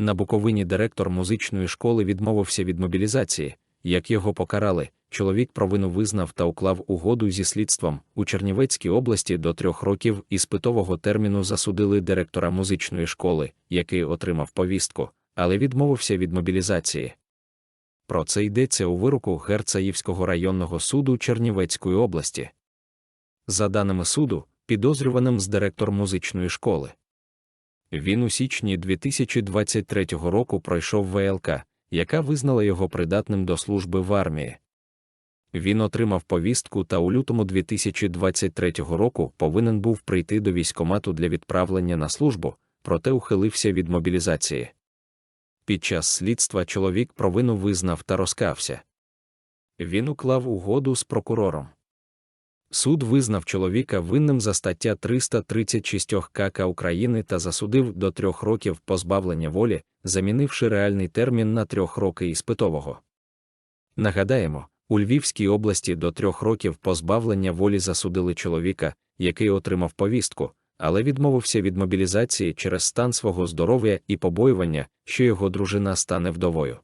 На Буковині директор музичної школи відмовився від мобілізації, як його покарали. Чоловік провину визнав та уклав угоду зі слідством. У Чернівецькій області до трьох років іспитового терміну засудили директора музичної школи, який отримав повістку, але відмовився від мобілізації. Про це йдеться у вироку Герцаївського районного суду Чернівецької області. За даними суду, підозрюваним з директор музичної школи. Він у січні 2023 року пройшов ВЛК, яка визнала його придатним до служби в армії. Він отримав повістку та у лютому 2023 року повинен був прийти до військкомату для відправлення на службу, проте ухилився від мобілізації. Під час слідства чоловік провину визнав та розкався. Він уклав угоду з прокурором. Суд визнав чоловіка винним за стаття 336 КК України та засудив до трьох років позбавлення волі, замінивши реальний термін на трьох роки іспитового. Нагадаємо, у Львівській області до трьох років позбавлення волі засудили чоловіка, який отримав повістку, але відмовився від мобілізації через стан свого здоров'я і побоювання, що його дружина стане вдовою.